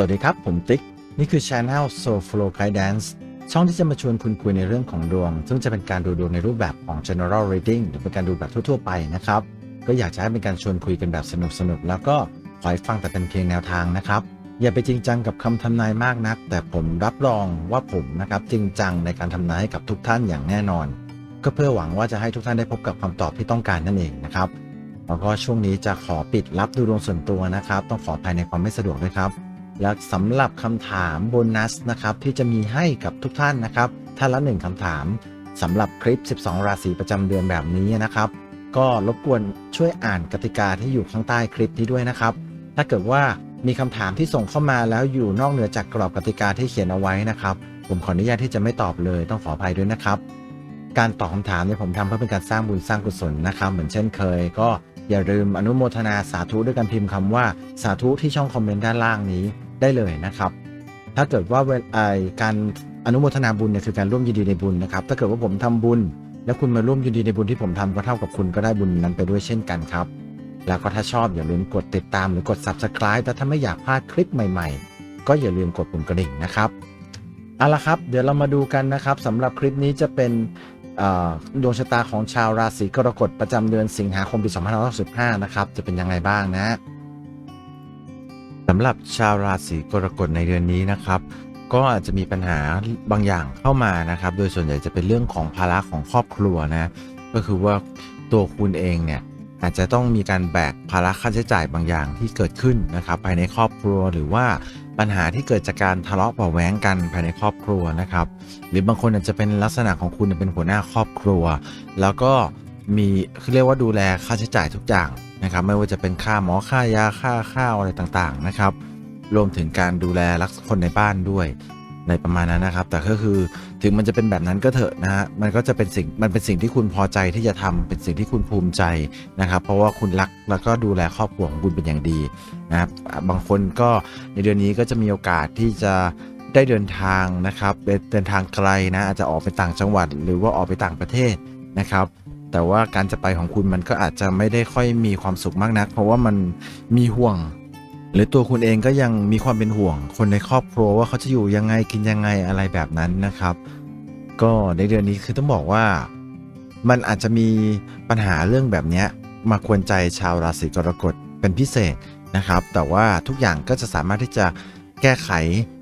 สวัสดีครับ ผมติ๊ก นี่คือ Channel Soul Flow Guidance ช่องที่จะมาชวนคุณคุยในเรื่องของดวง ซึ่งจะเป็นการดูดวงในรูปแบบของ general reading หรือเป็นการดูแบบทั่วๆไปนะครับ ก็อยากจะให้เป็นการชวนคุยกันแบบสนุกๆ แล้วก็คอยฟังแต่เป็นเพียงแนวทางนะครับ อย่าไปจริงจังกับคำทำนายมากนัก แต่ผมรับรองว่าผมนะครับจริงจังในการทำนายให้กับทุกท่านอย่างแน่นอน ก็เพื่อหวังว่าจะให้ทุกท่านได้พบกับคำตอบที่ต้องการนั่นเองนะครับแล้วก็ช่วงนี้จะขอปิดรับดูดวงส่วนตัวนะครับ ต้องขอภายในความไม่สะดวกด้วยครับ และสำหรับคำถามโบนัสนะครับที่จะมีให้กับทุกท่านนะครับท่านละหนึ่งคำถามสำหรับคลิป 12 ราศีประจำเดือนแบบนี้นะครับ ก็รบกวนช่วยอ่านกติกาที่อยู่ข้างใต้คลิปนี้ด้วยนะครับ ถ้าเกิดว่ามีคำถามที่ส่งเข้ามาแล้วอยู่นอกเหนือจากกรอบกติกาที่เขียนเอาไว้นะครับ ผมขออนุญาตที่จะไม่ตอบเลยต้องขออภัยด้วยนะครับ การตอบคำถามเนี่ยผมทำเพื่อเป็นการสร้างบุญสร้างกุศลนะครับ เหมือนเช่นเคย ก็อย่าลืมอนุโมทนาสาธุด้วยการพิมพ์คำว่าสาธุที่ช่องคอมเมนต์ด้านล่างนี้ ได้เลยนะครับ ถ้าเกิดว่าเวลาการอนุโมทนาบุญเนี่ยคือการร่วมยินดีในบุญนะครับ ถ้าเกิดว่าผมทำบุญ แล้วคุณมาร่วมยินดีในบุญที่ผมทำก็เท่ากับคุณก็ได้บุญนั้นไปด้วยเช่นกันครับ แล้วก็ถ้าชอบอย่าลืมกดติดตามหรือกด subscribe แต่ถ้าไม่อยากพลาดคลิปใหม่ๆ ก็อย่าลืมกดปุ่มกระดิ่งนะครับเอาละครับ เดี๋ยวเรามาดูกันนะครับสำหรับคลิปนี้จะเป็นดวงชะตาของชาวราศีกรกฎประจำเดือนสิงหาคมปี 2565 นะครับ จะเป็นยังไงบ้างนะ สำหรับชาวราศีกรกฎในเดือนนี้นะครับ ก็อาจจะมีปัญหาบางอย่างเข้ามานะครับ โดยส่วนใหญ่จะเป็นเรื่องของภาระของครอบครัวนะก็คือว่าตัวคุณเองเนี่ยอาจจะต้องมีการแบกภาระค่าใช้จ่ายบางอย่างที่เกิดขึ้นนะครับภายในครอบครัวหรือว่าปัญหาที่เกิดจากการทะเลาะเบาะแวงกันภายในครอบครัวนะครับ หรือบางคนอาจจะเป็นลักษณะของคุณเป็นหัวหน้าครอบครัว แล้วก็มีคือเรียกว่าดูแลค่าใช้จ่ายทุกอย่าง นะครับไม่ว่าจะเป็นค่าหมอค่ายาค่าข้าวอะไรต่างๆนะครับ รวมถึงการดูแลรักคนในบ้านด้วยในประมาณนั้นนะครับ แต่ก็คือถึงมันจะเป็นแบบนั้นก็เถอะนะฮะมันก็จะเป็นสิ่งมันเป็นสิ่งที่คุณพอใจที่จะทำเป็นสิ่งที่คุณภูมิใจนะครับ เพราะว่าคุณรักแล้วก็ดูแลครอบครัวของคุณเป็นอย่างดีนะครับบางคนก็ในเดือนนี้ก็จะมีโอกาสที่จะได้เดินทางนะครับเดินทางไกลนะอาจจะออกไปต่างจังหวัด หรือว่าออกไปต่างประเทศนะครับ แต่ว่าการจะไปของคุณมันก็อาจจะไม่ได้ค่อยมีความสุขมากนัก เพราะว่ามันมีห่วง หรือตัวคุณเองก็ยังมีความเป็นห่วง คนในครอบครัวว่าเขาจะอยู่ยังไงกินยังไงอะไรแบบนั้นนะครับ ก็ในเดือนนี้คือต้องบอกว่า มันอาจจะมีปัญหาเรื่องแบบนี้มาควรใจชาวราศีกรกฎเป็นพิเศษนะครับ แต่ว่าทุกอย่างก็จะสามารถที่จะแก้ไข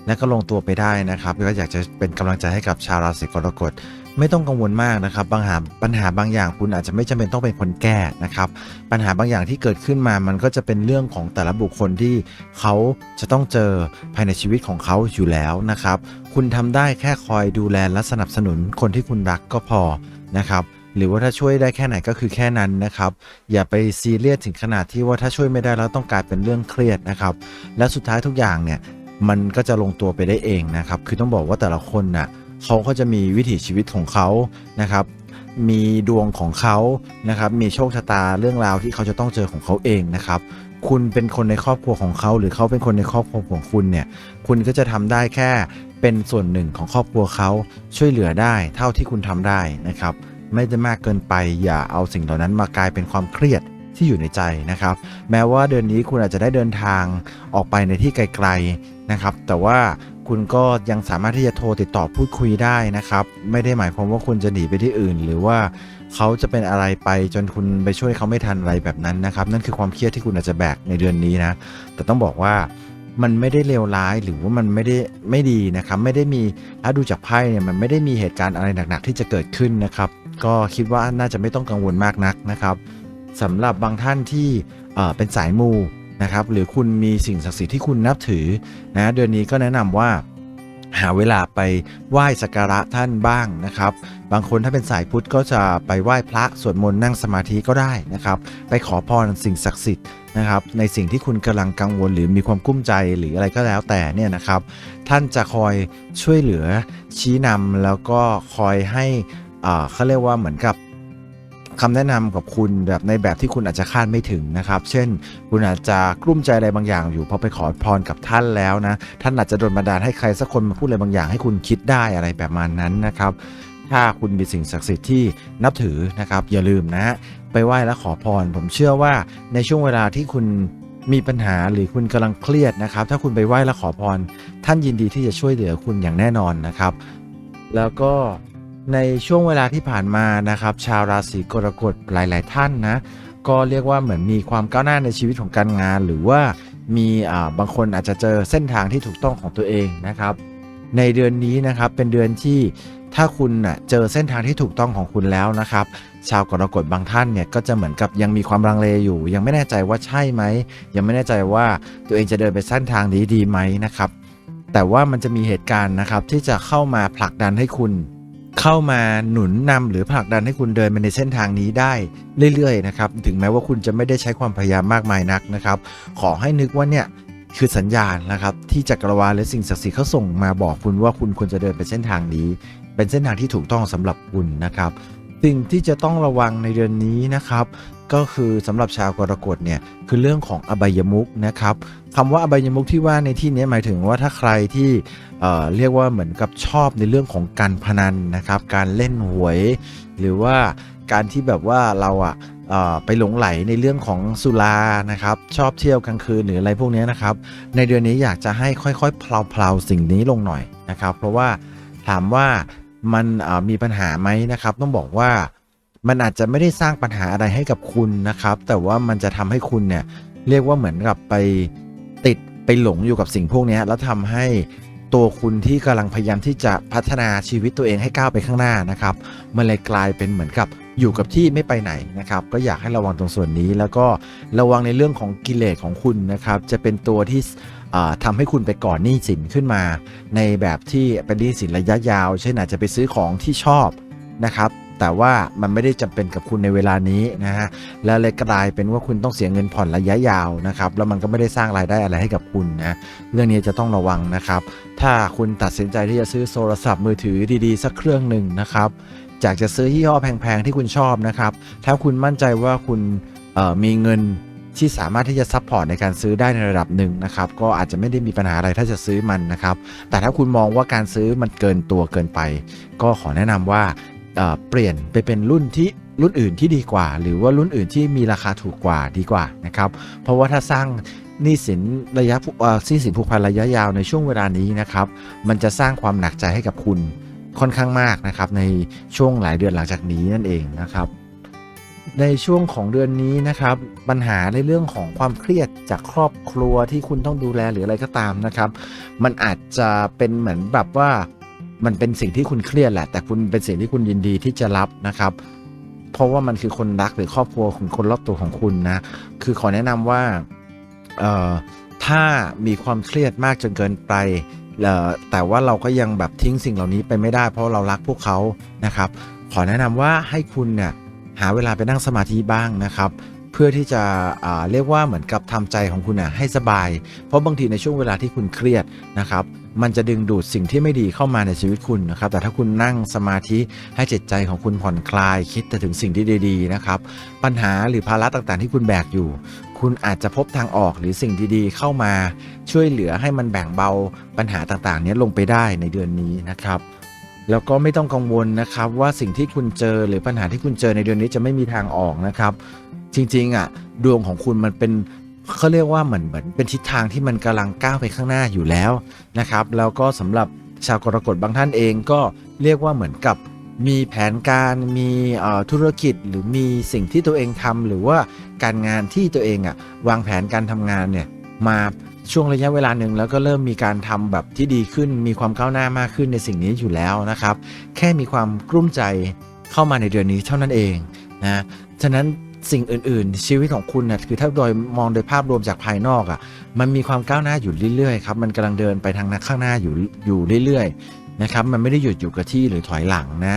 และก็ลงตัวไปได้นะครับก็อยากจะเป็นกำลังใจให้กับชาวราศีกรกฎ ไม่ต้องกังวลมากนะครับบางหาปัญหาบางอย่างคุณอาจจะไม่จำเป็นต้องเป็นคนแก้นะครับ ปัญหาบางอย่างที่เกิดขึ้นมามันก็จะเป็นเรื่องของแต่ละบุคคลที่เขาจะต้องเจอภายในชีวิตของเขาอยู่แล้วนะครับ คุณทำได้แค่คอยดูแลและสนับสนุนคนที่คุณรักก็พอนะครับหรือว่าถ้าช่วยได้แค่ไหนก็คือแค่นั้นนะครับ อย่าไปซีเรียสถึงขนาดที่ว่าถ้าช่วยไม่ได้แล้วต้องกลายเป็นเรื่องเครียดนะครับ และสุดท้ายทุกอย่างเนี่ยมันก็จะลงตัวไปได้เองนะครับ คือต้องบอกว่าแต่ละคนน่ะ เขาก็จะมีวิถีชีวิตของเขานะครับ มีดวงของเขานะครับ มีโชคชะตาเรื่องราวที่เขาจะต้องเจอของเขาเองนะครับ คุณเป็นคนในครอบครัวของเขา หรือเขาเป็นคนในครอบครัวของคุณเนี่ย คุณก็จะทำได้แค่เป็นส่วนหนึ่งของครอบครัวเขาช่วยเหลือได้ เท่าที่คุณทำได้นะครับ ไม่ได้มากเกินไป อย่าเอาสิ่งเหล่านั้นมากลายเป็นความเครียดที่อยู่ในใจนะครับ แม้ว่าเดือนนี้คุณอาจจะได้เดินทางออกไปในที่ไกลๆนะครับ แต่ว่า คุณก็ยังสามารถที่จะโทรติดต่อพูดคุยได้นะครับ ไม่ได้หมายความว่าคุณจะหนีไปที่อื่น หรือว่าเขาจะเป็นอะไรไปจนคุณไปช่วยเขาไม่ทันอะไรแบบนั้นนะครับ นั่นคือความเครียดที่คุณอาจจะแบกในเดือนนี้นะ แต่ต้องบอกว่ามันไม่ได้เลวร้ายหรือว่ามันไม่ได้ไม่ดีนะครับ ไม่ได้มีถ้าดูจากไพ่เนี่ยมันไม่ได้มีเหตุการณ์อะไรหนักๆ ที่จะเกิดขึ้นนะครับ ก็คิดว่าน่าจะไม่ต้องกังวลมากนักนะครับสำหรับบางท่านที่เเป็นสายมู นะครับ หรือคุณมีสิ่งศักดิ์สิทธิ์ที่คุณนับถือนะเดือนนี้ก็แนะนำว่าหาเวลาไปไหว้สักการะท่านบ้างนะครับ บางคนถ้าเป็นสายพุทธก็จะไปไหว้พระสวดมนต์นั่งสมาธิก็ได้นะครับ ไปขอพรสิ่งศักดิ์สิทธิ์นะครับ ในสิ่งที่คุณกำลังกังวลหรือมีความกุ้มใจหรืออะไรก็แล้วแต่เนี่ยนะครับ ท่านจะคอยช่วยเหลือชี้นำแล้วก็คอยให้อ่าเขาเรียกว่าเหมือนกับ คำแนะนำกับคุณแบบในแบบที่คุณอาจจะคาดไม่ถึงนะครับ เช่น คุณอาจจะกลุ้มใจอะไรบางอย่างอยู่พอไปขอพรกับท่านแล้วนะ ท่านอาจจะโดนบันดาลให้ใครสักคนมาพูดอะไรบางอย่างให้คุณคิดได้อะไรแบบมานั้นนะครับ ถ้าคุณมีสิ่งศักดิ์สิทธิ์ที่นับถือนะครับ อย่าลืมนะฮะไปไหว้และขอพร ผมเชื่อว่าในช่วงเวลาที่คุณมีปัญหาหรือคุณกำลังเครียดนะครับ ถ้าคุณไปไหว้และขอพร ท่านยินดีที่จะช่วยเหลือคุณอย่างแน่นอนนะครับ แล้วก็ ในช่วงเวลาที่ผ่านมานะครับ ชาวราศีกรกฎหลาย ๆ ท่านนะ ก็เรียกว่าเหมือนมีความก้าวหน้าในชีวิตของการงาน หรือว่ามีบางคนอาจจะเจอเส้นทางที่ถูกต้องของตัวเองนะครับ ในเดือนนี้นะครับเป็นเดือนที่ถ้าคุณนะเจอเส้นทางที่ถูกต้องของคุณแล้วนะครับ ชาวกรกฎบางท่านเนี่ยก็จะเหมือนกับยังมีความลังเลอยู่ ยังไม่แน่ใจว่าใช่ไหมยังไม่แน่ใจว่าตัวเองจะเดินไปเส้นทางนี้ดีไหมนะครับ แต่ว่ามันจะมีเหตุการณ์นะครับที่จะเข้ามาผลักดันให้คุณ เข้ามาหนุนนำหรือผลักดันให้คุณเดินไปในเส้นทางนี้ได้เรื่อยๆนะครับถึงแม้ว่าคุณจะไม่ได้ใช้ความพยายามมากมายนักนะครับ ขอให้นึกว่าเนี่ยคือสัญญาณนะครับที่จักรวาลหรือสิ่งศักดิ์สิทธิ์เขาส่งมาบอกคุณว่าคุณควรจะเดินไปเส้นทางนี้ เป็นเส้นทางที่ถูกต้องสำหรับคุณนะครับ สิ่งที่จะต้องระวังในเดือนนี้นะครับ ก็คือสำหรับชาวกรกฎเนี่ยคือเรื่องของอบายมุกนะครับคำว่าอบายมุกที่ว่าในที่นี้หมายถึงว่าถ้าใครที่เเรียกว่าเหมือนกับชอบในเรื่องของการพนันนะครับ การเล่นหวย หรือว่าการที่แบบว่าเราอะเอ่อไปหลงไหลในเรื่องของสุรานะครับ ชอบเที่ยวกลางคืนหรืออะไรพวกนี้นะครับ ในเดือนนี้อยากจะให้ค่อยๆเพลาๆสิ่งนี้ลงหน่อยนะครับ เพราะว่าถามว่า มันมีปัญหาไหมนะครับ ต้องบอกว่ามันอาจจะไม่ได้สร้างปัญหาอะไรให้กับคุณนะครับ แต่ว่ามันจะทำให้คุณเนี่ยเรียกว่าเหมือนกับไปติดไปหลงอยู่กับสิ่งพวกนี้แล้วทำให้ตัวคุณที่กำลังพยายามที่จะพัฒนาชีวิตตัวเองให้ก้าวไปข้างหน้านะครับ มันเลยกลายเป็นเหมือนกับอยู่กับที่ไม่ไปไหนนะครับ ก็อยากให้ระวังตรงส่วนนี้ แล้วก็ระวังในเรื่องของกิเลสของคุณนะครับ จะเป็นตัวที่ อ่าทำให้คุณไปก่อนหนี้สินขึ้นมา ในแบบที่เป็นหนี้สินระยะยาว เช่นอาจจะไปซื้อของที่ชอบนะครับ แต่ว่ามันไม่ได้จำเป็นกับคุณในเวลานี้นะฮะแล้วเลยกลายเป็นว่าคุณต้องเสียเงินผ่อนระยะยาวนะครับ แล้วมันก็ไม่ได้สร้างรายได้อะไรให้กับคุณนะเรื่องนี้จะต้องระวังนะครับ ถ้าคุณตัดสินใจที่จะซื้อโทรศัพท์มือถือดีๆ สักเครื่องหนึ่งนะครับจากจะซื้อยี่ห้อแพงๆที่คุณชอบนะครับ ถ้าคุณมั่นใจว่าคุณมีเงิน ที่สามารถที่จะซัพพอร์ตในการซื้อได้ในระดับหนึ่งนะครับก็อาจจะไม่ได้มีปัญหาอะไรถ้าจะซื้อมันนะครับแต่ถ้าคุณมองว่าการซื้อมันเกินตัวเกินไป ก็ขอแนะนำว่าเปลี่ยนไปเป็นรุ่นที่รุ่นอื่นที่ดีกว่า หรือว่ารุ่นอื่นที่มีราคาถูกกว่าดีกว่านะครับเพราะว่าถ้าสร้างหนี้สินระยะเอ่อหนี้สินผูกพันระยะยาวในช่วงเวลานี้นะครับมันจะสร้างความหนักใจให้กับคุณค่อนข้างมากนะครับในช่วงหลายเดือนหลังจากนี้นั่นเองนะครับ ในช่วงของเดือนนี้นะครับ ปัญหาในเรื่องของความเครียดจากครอบครัวที่คุณต้องดูแลหรืออะไรก็ตามนะครับ มันอาจจะเป็นเหมือนแบบว่ามันเป็นสิ่งที่คุณเครียดแหละ แต่คุณเป็นสิ่งที่คุณยินดีที่จะรับนะครับ เพราะว่ามันคือคนรักหรือครอบครัวของคนรอบตัวของคุณนะ คือขอแนะนำว่าเอ่อถ้ามีความเครียดมากจนเกินไปแต่ว่าเราก็ยังแบบทิ้งสิ่งเหล่านี้ไปไม่ได้ เพราะเรารักพวกเขานะครับ ขอแนะนำว่าให้คุณเนี่ย หาเวลาไปนั่งสมาธิบ้างนะครับ เพื่อที่จะเรียกว่าเหมือนกับทำใจของคุณน่ะให้สบาย เพราะบางทีในช่วงเวลาที่คุณเครียดนะครับมันจะดึงดูดสิ่งที่ไม่ดีเข้ามาในชีวิตคุณนะครับ แต่ถ้าคุณนั่งสมาธิให้จิตใจของคุณผ่อนคลาย คิดแต่ถึงสิ่งที่ดีๆนะครับ ปัญหาหรือภาระต่างๆที่คุณแบกอยู่ คุณอาจจะพบทางออกหรือสิ่งดีๆเข้ามา ช่วยเหลือให้มันแบ่งเบาปัญหาต่างๆนี้ลงไปได้ในเดือนนี้นะครับ แล้วก็ไม่ต้องกังวลนะครับว่าสิ่งที่คุณเจอหรือปัญหาที่คุณเจอในเดือนนี้จะไม่มีทางออกนะครับ จริงๆอะดวงของคุณมันเป็นเขาเรียกว่าเหมือนเหมือนเป็นทิศทางที่มันกำลังก้าวไปข้างหน้าอยู่แล้วนะครับ แล้วก็สำหรับชาวกรกฎบางท่านเองก็เรียกว่าเหมือนกับมีแผนการมีธุรกิจหรือมีสิ่งที่ตัวเองทำหรือว่าการงานที่ตัวเองอะวางแผนการทำงานเนี่ยมา ช่วงระยะเวลาหนึ่งแล้วก็เริ่มมีการทำแบบที่ดีขึ้น มีความก้าวหน้ามากขึ้นในสิ่งนี้อยู่แล้วนะครับ แค่มีความกลุ้มใจเข้ามาในเดือนนี้เท่านั้นเองนะฉะนั้นสิ่งอื่นๆ ชีวิตของคุณนะคือถ้าโดยมองโดยภาพรวมจากภายนอกอะ่ะมันมีความก้าวหน้าอยู่เรื่อยๆครับมันกำลังเดินไปทางข้างหน้าอยู่อยู่เรื่อยๆนะครับมันไม่ได้หยุดอยู่กับที่หรือถอยหลังนะ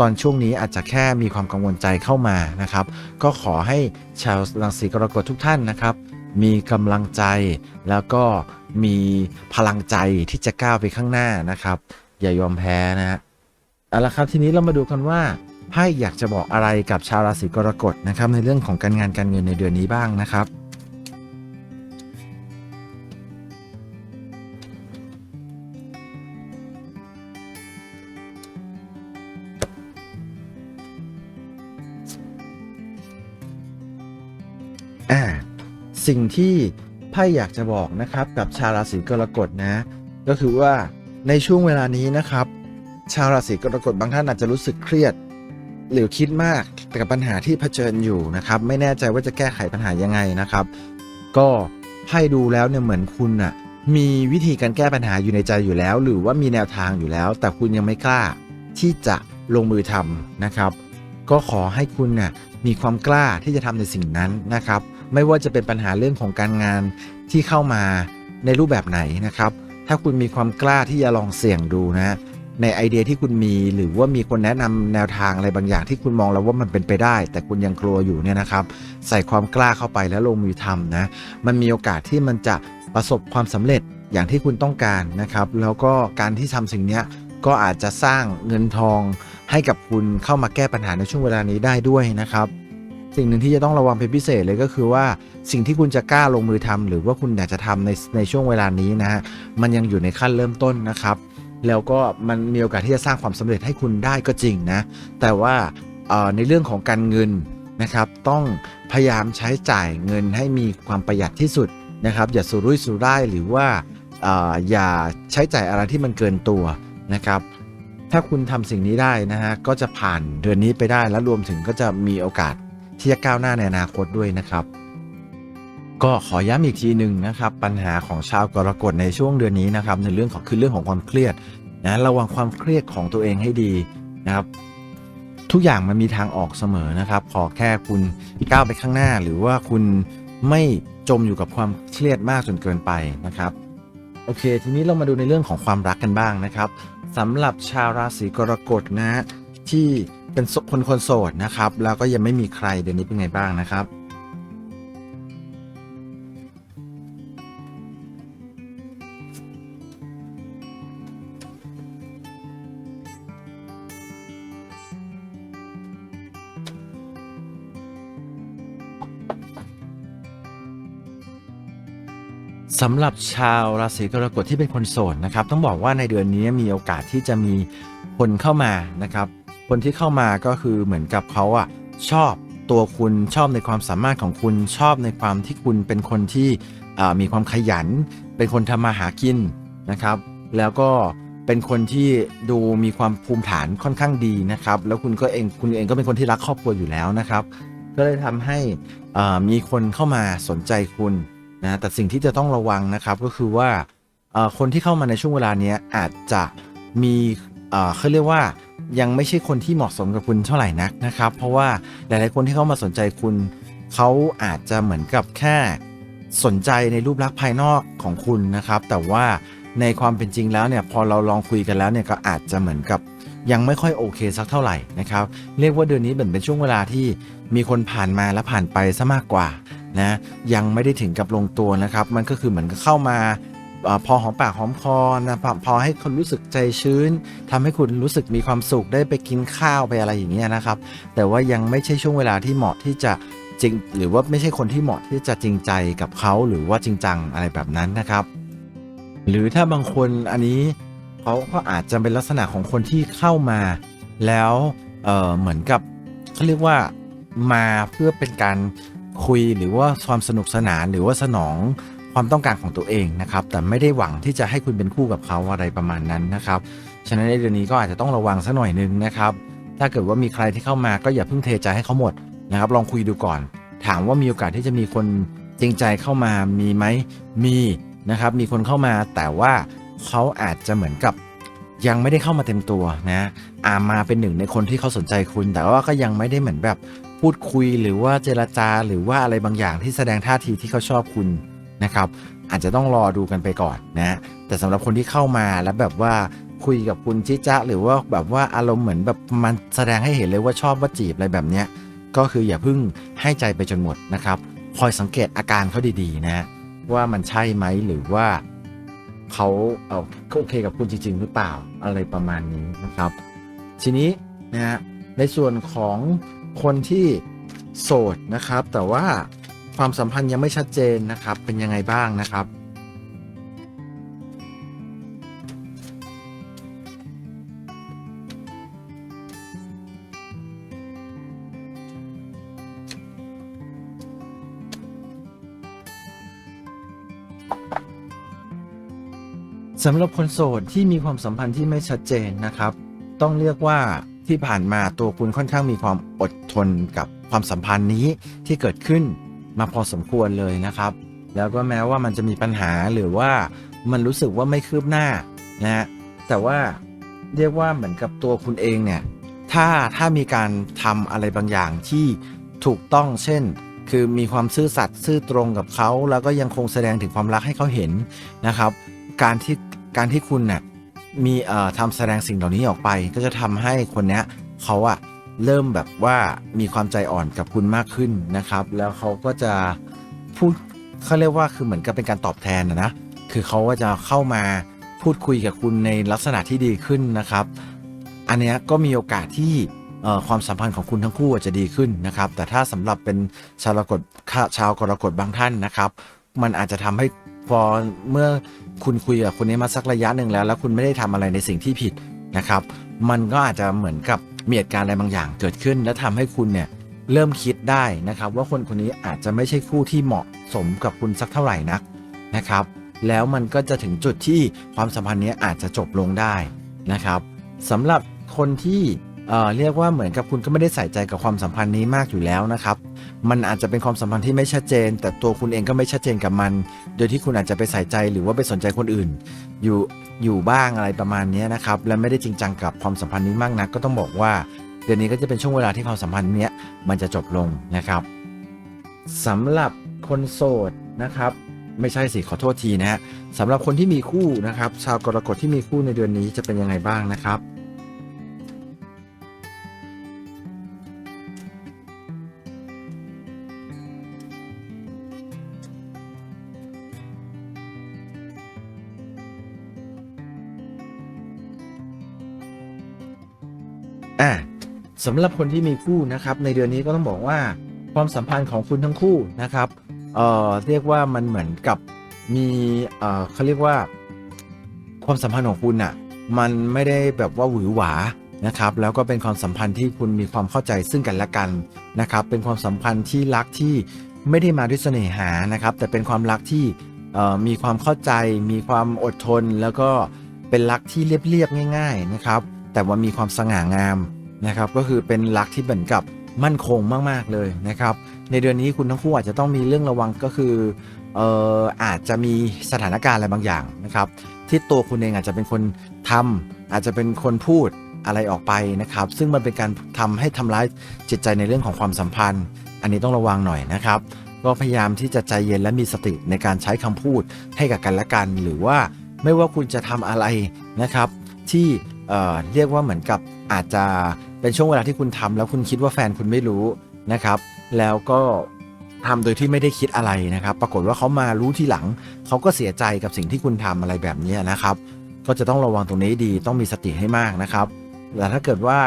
ตอนช่วงนี้อาจจะแค่มีความกังวลใจเข้ามานะครับ ก็ขอให้ชาวราศีกรกฎทุกท่านนะครับ มีกำลังใจ แล้วก็มีพลังใจที่จะก้าวไปข้างหน้านะครับ อย่ายอมแพ้นะฮะเอาละครับทีนี้เรามาดูกันว่าไพ่อยากจะบอกอะไรกับชาวราศีกรกฎนะครับในเรื่องของการงานการเงินในเดือนนี้บ้างนะครับ สิ่งที่ไพ่อยากจะบอกนะครับกับชาวราศีกรกฎนะ ก็คือว่าในช่วงเวลานี้นะครับ ชาวราศีกรกฎบางท่านอาจจะรู้สึกเครียด หรือคิดมากกับปัญหาที่เผชิญอยู่นะครับ ไม่แน่ใจว่าจะแก้ไขปัญหายังไงนะครับ ก็ไพ่ดูแล้วเนี่ยเหมือนคุณน่ะมีวิธีการแก้ปัญหาอยู่ในใจอยู่แล้ว หรือว่ามีแนวทางอยู่แล้ว แต่คุณยังไม่กล้าที่จะลงมือทำนะครับ ก็ขอให้คุณน่ะมีความกล้าที่จะทำในสิ่งนั้นนะครับ ไม่ว่าจะเป็นปัญหาเรื่องของการงานที่เข้ามาในรูปแบบไหนนะครับ ถ้าคุณมีความกล้าที่จะลองเสี่ยงดูนะในไอเดียที่คุณมีหรือว่ามีคนแนะนำแนวทางอะไรบางอย่างที่คุณมองแล้วว่ามันเป็นไปได้ แต่คุณยังกลัวอยู่เนี่ยนะครับ ใส่ความกล้าเข้าไปแล้วลงมือทำนะมันมีโอกาสที่มันจะประสบความสำเร็จอย่างที่คุณต้องการนะครับ แล้วก็การที่ทำสิ่งนี้ก็อาจจะสร้างเงินทองให้กับคุณเข้ามาแก้ปัญหาในช่วงเวลานี้ได้ด้วยนะครับ สิ่งหนึ่งที่จะต้องระวังเป็นพิเศษเลยก็คือว่าสิ่งที่คุณจะกล้าลงมือทำหรือว่าคุณอยากจะทำในในช่วงเวลานี้นะฮะมันยังอยู่ในขั้นเริ่มต้นนะครับ แล้วก็มันมีโอกาสที่จะสร้างความสำเร็จให้คุณได้ก็จริงนะ แต่ว่าในเรื่องของการเงินนะครับ ต้องพยายามใช้จ่ายเงินให้มีความประหยัดที่สุดนะครับ อย่าสุรุ่ยสุร่ายหรือว่าเอ่ออย่าใช้จ่ายอะไรที่มันเกินตัวนะครับถ้าคุณทำสิ่งนี้ได้นะฮะก็จะผ่านเดือนนี้ไปได้และรวมถึงก็จะมีโอกาส ที่จะก้าวหน้าในอนาคตด้วยนะครับ ก็ขอย้ำอีกทีหนึ่งนะครับ ปัญหาของชาวกรกฎในช่วงเดือนนี้นะครับ ในเรื่องของคือเรื่องของความเครียดนะระวังความเครียดของตัวเองให้ดีนะครับทุกอย่างมันมีทางออกเสมอนะครับ ขอแค่คุณก้าวไปข้างหน้า หรือว่าคุณไม่จมอยู่กับความเครียดมากจนเกินไปนะครับ โอเค ทีนี้เรามาดูในเรื่องของความรักกันบ้างนะครับสำหรับชาวราศีกรกฎนะฮะที่ เป็นคนคนโสดนะครับ แล้วก็ยังไม่มีใครเดือนนี้เป็นไงบ้างนะครับ สำหรับชาวราศีกรกฎที่เป็นคนโสดนะครับ ต้องบอกว่าในเดือนนี้มีโอกาสที่จะมีคนเข้ามานะครับ คนที่เข้ามาก็คือเหมือนกับเขาอะชอบตัวคุณชอบในความสามารถของคุณชอบในความที่คุณเป็นคนที่มีความขยัน เป็นคนทำมาหากินนะครับ แล้วก็เป็นคนที่ดูมีความภูมิฐานค่อนข้างดีนะครับ แล้วคุณก็เองคุณเองก็เป็นคนที่รักครอบครัวอยู่แล้วนะครับ ก็เลยทำให้มีคนเข้ามาสนใจคุณนะแต่สิ่งที่จะต้องระวังนะครับก็คือว่าคนที่เข้ามาในช่วงเวลานี้อาจจะมีเขาเรียกว่า ยังไม่ใช่คนที่เหมาะสมกับคุณเท่าไหร่นักนะครับ เพราะว่าหลาย ๆ คนที่เข้ามาสนใจคุณเขาอาจจะเหมือนกับแค่สนใจในรูปลักษณ์ภายนอกของคุณนะครับ แต่ว่าในความเป็นจริงแล้วเนี่ยพอเราลองคุยกันแล้วเนี่ยก็อาจจะเหมือนกับยังไม่ค่อยโอเคสักเท่าไหร่นะครับเรียกว่าเดือนนี้เหมือนเป็นช่วงเวลาที่มีคนผ่านมาและผ่านไปซะมากกว่านะยังไม่ได้ถึงกับลงตัวนะครับ มันก็คือเหมือนกับเข้ามา พอหอมปากหอมคอนะพอพอให้คนรู้สึกใจชื้นทำให้คุณรู้สึกมีความสุขได้ไปกินข้าวไปอะไรอย่างเงี้ยนะครับ แต่ว่ายังไม่ใช่ช่วงเวลาที่เหมาะที่จะจริง หรือว่าไม่ใช่คนที่เหมาะที่จะจริงใจกับเขาหรือว่าจริงจังอะไรแบบนั้นนะครับ หรือถ้าบางคนอันนี้เขาก็อาจจะเป็นลักษณะของคนที่เข้ามาแล้วเเหมือนกับเขาเรียกว่ามาเพื่อเป็นการคุยหรือว่าความสนุกสนานหรือว่าสนอง ความต้องการของตัวเองนะครับ แต่ไม่ได้หวังที่จะให้คุณเป็นคู่กับเขาอะไรประมาณนั้นนะครับ ฉะนั้นในเดือนนี้ก็อาจจะต้องระวังสักหน่อยนึงนะครับ ถ้าเกิดว่ามีใครที่เข้ามาก็อย่าเพิ่งเทใจให้เขาหมดนะครับ ลองคุยดูก่อน ถามว่ามีโอกาสที่จะมีคนจริงใจเข้ามามีไหมมีนะครับ มีคนเข้ามาแต่ว่าเขาอาจจะเหมือนกับยังไม่ได้เข้ามาเต็มตัวนะอามาเป็นหนึ่งในคนที่เขาสนใจคุณ แต่ว่าก็ยังไม่ได้เหมือนแบบพูดคุยหรือว่าเจรจาหรือว่าอะไรบางอย่างที่แสดงท่าทีที่เขาชอบคุณ นะครับ อาจจะต้องรอดูกันไปก่อนนะแต่สำหรับคนที่เข้ามาแล้วแบบว่าคุยกับคุณจิจ๊ะหรือว่าแบบว่าอารมณ์เหมือนแบบมันแสดงให้เห็นเลยว่าชอบว่าจีบอะไรแบบเนี้ยก็คืออย่าเพิ่งให้ใจไปจนหมดนะครับ คอยสังเกตอาการเขาดีๆนะว่ามันใช่ไหมหรือว่าเขาเอาโอเคกับคุณจริง ๆ หรือเปล่าอะไรประมาณนี้นะครับ ทีนี้นะฮะในส่วนของคนที่โสดนะครับ แต่ว่า ความสัมพันธ์ยังไม่ชัดเจนนะครับ เป็นยังไงบ้างนะครับ สำหรับคนโสดที่มีความสัมพันธ์ที่ไม่ชัดเจนนะครับ ต้องเรียกว่าที่ผ่านมาตัวคุณค่อนข้างมีความอดทนกับความสัมพันธ์นี้ที่เกิดขึ้น มาพอสมควรเลยนะครับ แล้วก็แม้ว่ามันจะมีปัญหาหรือว่ามันรู้สึกว่าไม่คืบหน้านะฮะแต่ว่าเรียกว่าเหมือนกับตัวคุณเองเนี่ยถ้าถ้ามีการทำอะไรบางอย่างที่ถูกต้องเช่น คือมีความซื่อสัตย์ซื่อตรงกับเขา แล้วก็ยังคงแสดงถึงความรักให้เขาเห็นนะครับ การที่การที่คุณเนี่ยมีเอ่อทำแสดงสิ่งเหล่านี้ออกไป ก็จะทำให้คนเนี้ยเขาอะ เริ่มแบบว่ามีความใจอ่อนกับคุณมากขึ้นนะครับ แล้วเขาก็จะพูดเขาเรียกว่าคือเหมือนกับเป็นการตอบแทนนะนะคือเขาก็จะเข้ามาพูดคุยกับคุณในลักษณะที่ดีขึ้นนะครับ อันนี้ก็มีโอกาสที่ความสัมพันธ์ของคุณทั้งคู่จจะดีขึ้นนะครับ แต่ถ้าสำหรับเป็นชาวกรกฎชาวกรกฎบางท่านนะครับ มันอาจจะทำให้พอเมื่อคุณคุยกับคนนี้มาสักระยะหนึ่งแล้ว แล้วคุณไม่ได้ทำอะไรในสิ่งที่ผิดนะครับ มันก็อาจจะเหมือนกับมีเหตุการณ์อะไรบางอย่างเกิดขึ้น และทำให้คุณเนี่ยเริ่มคิดได้นะครับ ว่าคนคนนี้อาจจะไม่ใช่คู่ที่เหมาะสมกับคุณสักเท่าไหร่นักนะครับ แล้วมันก็จะถึงจุดที่ความสัมพันธ์นี้อาจจะจบลงได้นะครับสำหรับคนที่เอ่อเรียกว่าเหมือนกับคุณก็ไม่ได้ใส่ใจกับความสัมพันธ์นี้มากอยู่แล้วนะครับ มันอาจจะเป็นความสัมพันธ์ที่ไม่ชัดเจน แต่ตัวคุณเองก็ไม่ชัดเจนกับมัน โดยที่คุณอาจจะไปใส่ใจหรือว่าไปสนใจคนอื่น อยู่อยู่บ้างอะไรประมาณนี้นะครับและไม่ได้จริงจังกับความสัมพันธ์นี้มากนัก ก็ต้องบอกว่า เดือนนี้ก็จะเป็นช่วงเวลาที่ความสัมพันธ์เนี้ยมันจะจบลงนะครับสำหรับคนโสดนะครับไม่ใช่สิขอโทษทีนะฮะสำหรับคนที่มีคู่นะครับ ชาวกรกฎที่มีคู่ในเดือนนี้จะเป็นยังไงบ้างนะครับ อะสำหรับคนที่มีคู่นะครับในเดือนนี้ก็ต้องบอกว่าความสัมพันธ์ของคุณทั้งคู่นะครับเอ่อเรียกว่ามันเหมือนกับมีเอ่อเขาเรียกว่า ความสัมพันธ์ของคุณอะมันไม่ได้แบบว่าหวือหวานะครับ แล้วก็เป็นความสัมพันธ์ที่คุณมีความเข้าใจซึ่งกันและกันนะครับ เป็นความสัมพันธ์ที่รักที่ไม่ได้มาด้วยเสน่หานะครับ แต่เป็นความรักที่มีความเข้าใจ มีความอดทน แล้วก็เป็นรักที่เรียบๆง่าย ๆนะครับ แต่ว่ามีความสง่างามนะครับก็คือเป็นรักที่เหมือนกับมั่นคงมาก ๆ เลยนะครับในเดือนนี้คุณทั้งคู่อาจจะต้องมีเรื่องระวังก็คือเอ่ออาจจะมีสถานการณ์อะไรบางอย่างนะครับที่ตัวคุณเองอาจจะเป็นคนทำอาจจะเป็นคนพูดอะไรออกไปนะครับ ซึ่งมันเป็นการทำให้ทำร้ายจิตใจในเรื่องของความสัมพันธ์ อันนี้ต้องระวังหน่อยนะครับ ก็พยายามที่จะใจเย็นและมีสติในการใช้คำพูดให้กับกันและกัน หรือว่าไม่ว่าคุณจะทำอะไรนะครับ ที่ เอ่อเรียกว่าเหมือนกับอาจจะเป็นช่วงเวลาที่คุณทำแล้วคุณคิดว่าแฟนคุณไม่รู้นะครับ แล้วก็ทำโดยที่ไม่ได้คิดอะไรนะครับ ปรากฏว่าเขามารู้ทีหลัง เขาก็เสียใจกับสิ่งที่คุณทำอะไรแบบนี้นะครับ ก็จะต้องระวังตรงนี้ดีต้องมีสติให้มากนะครับแต่ถ้าเกิดว่า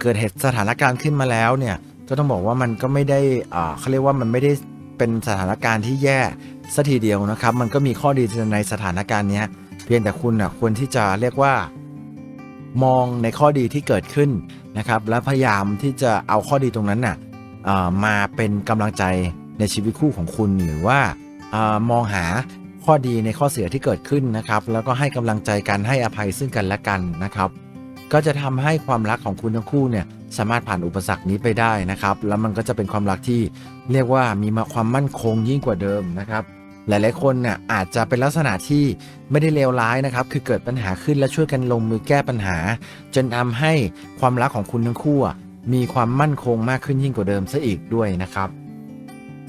เกิดเหตุสถานการณ์ขึ้นมาแล้วเนี่ยก็ต้องบอกว่ามันก็ไม่ได้อ่าเขาเรียกว่ามันไม่ได้เป็นสถานการณ์ที่แย่สัทีเดียวนะครับ มันก็มีข้อดีในสถานการณ์นี้เพียงแต่คุณอะควรที่จะเรียกว่า มองในข้อดีที่เกิดขึ้นนะครับ และพยายามที่จะเอาข้อดีตรงนั้นน่ะมาเป็นกำลังใจในชีวิตคู่ของคุณ หรือว่าอมองหาข้อดีในข้อเสียที่เกิดขึ้นนะครับ แล้วก็ให้กำลังใจกันให้อภัยซึ่งกันและกันนะครับ ก็จะทำให้ความรักของคุณทั้งคู่เนี่ยสามารถผ่านอุปสรรคนี้ไปได้นะครับ แล้วมันก็จะเป็นความรักที่เรียกว่ามีความมั่นคงยิ่งกว่าเดิมนะครับ หลาย ๆ คนน่ะอาจจะเป็นลักษณะที่ไม่ได้เลวร้ายนะครับ คือเกิดปัญหาขึ้นและช่วยกันลงมือแก้ปัญหา จนทำให้ความรักของคุณทั้งคู่ มีความมั่นคงมากขึ้นยิ่งกว่าเดิมซะอีกด้วยนะครับ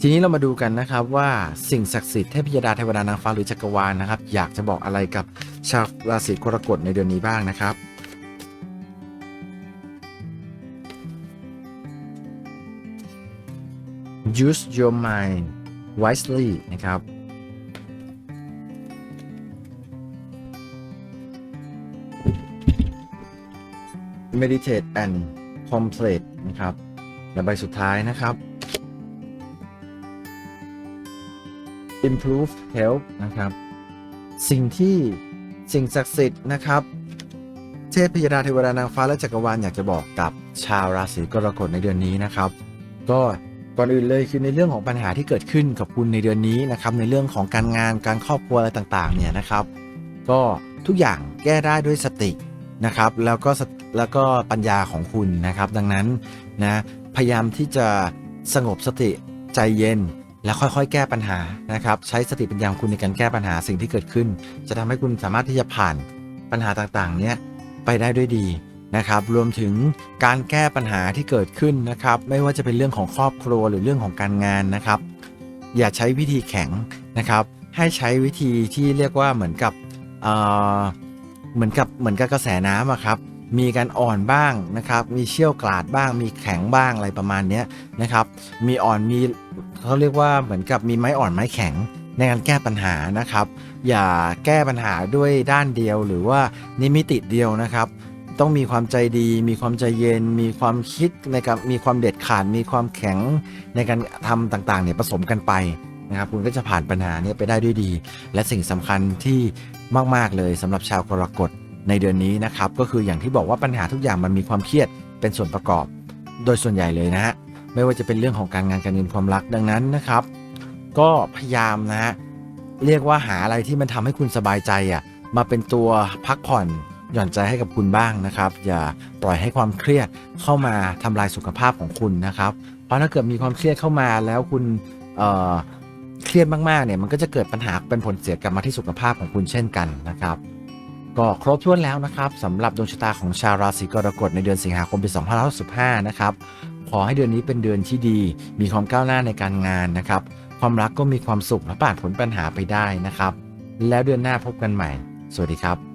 ทีนี้เรามาดูกันนะครับว่าสิ่งศักดิ์สิทธิ์เทพยดาเทวดานางฟ้าหรือจักรวาลนะครับ อยากจะบอกอะไรกับชาวราศีกรกฎในเดือนนี้บ้างนะครับ use your mind wisely นะครับ meditate and contemplate นะครับ และใบสุดท้ายนะครับ improve health นะครับ สิ่งที่สิ่งศักดิ์สิทธิ์นะครับ เทพยดาเทวดานางฟ้าและจักรวาลอยากจะบอกกับชาวราศีกรกฎในเดือนนี้นะครับ ก็ก่อนอื่นเลยคือในเรื่องของปัญหาที่เกิดขึ้นกับคุณในเดือนนี้นะครับ ในเรื่องของการงานการครอบครัวอะไรต่างๆเนี่ยนะครับ ก็ทุกอย่างแก้ได้ด้วยสตินะครับ แล้วก็ แล้วก็ปัญญาของคุณนะครับ ดังนั้นนะพยายามที่จะสงบสติใจเย็น แล้วค่อยๆ แก้ปัญหานะครับ ใช้สติปัญญาของคุณในการแก้ปัญหาสิ่งที่เกิดขึ้น จะทำให้คุณสามารถที่จะผ่านปัญหาต่างๆ เนี้ยไปได้ด้วยดีนะครับ รวมถึงการแก้ปัญหาที่เกิดขึ้นนะครับ ไม่ว่าจะเป็นเรื่องของครอบครัวหรือเรื่องของการงานนะครับ อย่าใช้วิธีแข็งนะครับ ให้ใช้วิธีที่เรียกว่าเหมือนกับเอ่อเหมือนกับเหมือนกับกระแสน้ำอะครับ มีการอ่อนบ้างนะครับ มีเชี่ยวกราดบ้าง มีแข็งบ้างอะไรประมาณนี้นะครับ มีอ่อนมีเขาเรียกว่าเหมือนกับมีไม้อ่อนไม้แข็งในการแก้ปัญหานะครับ อย่าแก้ปัญหาด้วยด้านเดียวหรือว่านิมิติเดียวนะครับ ต้องมีความใจดี มีความใจเย็น มีความคิดในการมีความเด็ดขาด มีความแข็งในการทำต่างๆเนี่ยผสมกันไปนะครับ คุณก็จะผ่านปัญหานี้ไปได้ด้วยดี และสิ่งสำคัญที่มาก ๆ เลยสำหรับชาวกรกฎ ในเดือนนี้นะครับก็คืออย่างที่บอกว่าปัญหาทุกอย่างมันมีความเครียดเป็นส่วนประกอบ โดยส่วนใหญ่เลยนะฮะไม่ว่าจะเป็นเรื่องของการงานการเงินความรักดังนั้นนะครับ ก็พยายามนะฮะเรียกว่าหาอะไรที่มันทำให้คุณสบายใจอะมาเป็นตัวพักผ่อนหย่อนใจให้กับคุณบ้างนะครับ อย่าปล่อยให้ความเครียดเข้ามาทำลายสุขภาพของคุณนะครับ เพราะถ้าเกิดมีความเครียดเข้ามาแล้วคุณเอ่อเครียดมากๆเนี่ยมันก็จะเกิดปัญหาเป็นผลเสียกลับมาที่สุขภาพของคุณเช่นกันนะครับ ก็ครบถ้วนแล้วนะครับสำหรับดวงชะตาของชาวราศีกรกฎในเดือนสิงหาคมปี 2565 นะครับ ขอให้เดือนนี้เป็นเดือนที่ดี มีความก้าวหน้าในการงานนะครับ ความรักก็มีความสุขและผ่านผลปัญหาไปได้นะครับ แล้วเดือนหน้าพบกันใหม่ สวัสดีครับ